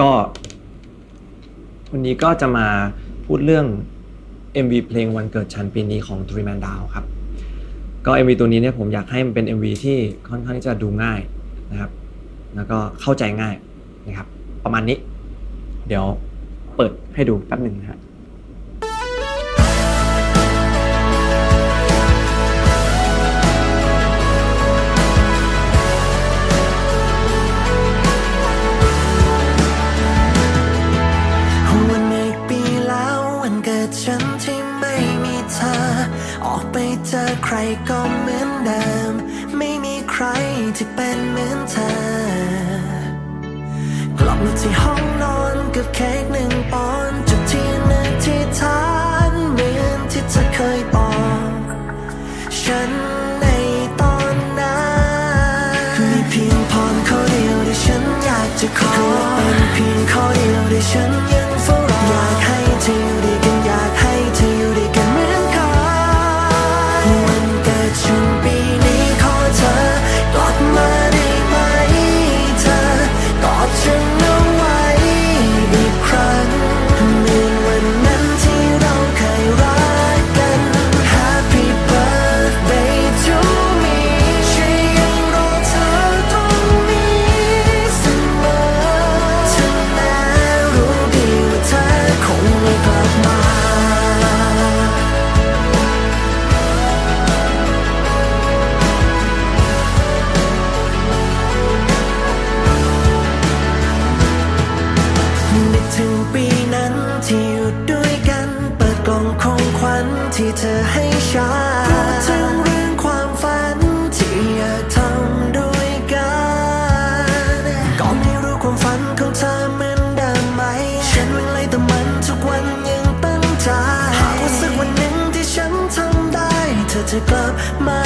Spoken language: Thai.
ก็ วันนี้ก็จะมาพูดเรื่อง MV เพลงวันเกิดฉันปีนี้ของ Three Man Down ครับ ก็ MV ตัวนี้เนี่ยผมอยากให้มันเป็น MV ที่ค่อนข้างที่จะดูง่ายนะครับ แล้วก็เข้าใจง่ายนะครับ ประมาณนี้ เดี๋ยวเปิดให้ดูแป๊บหนึ่งนะครับ เจอใครก็เหมือนเดิม ไม่มีใครที่เป็นเหมือนเธอ กลับมาที่ห้องนอนกับเค้กหนึ่ง ที่อยู่ด้วยกัน เปิดกล่องของขวัญที่เธอให้ฉันพูดถึงเรื่องความฝันที่อยากทำด้วยกันก็ไม่รู้ความฝันของเธอเหมือนเดิมไหม ฉันวิ่งไล่แต่มันทุกวันยังตั้งใจหากว่าสักวันหนึ่งที่ฉันทำได้ เธอจะกลับมา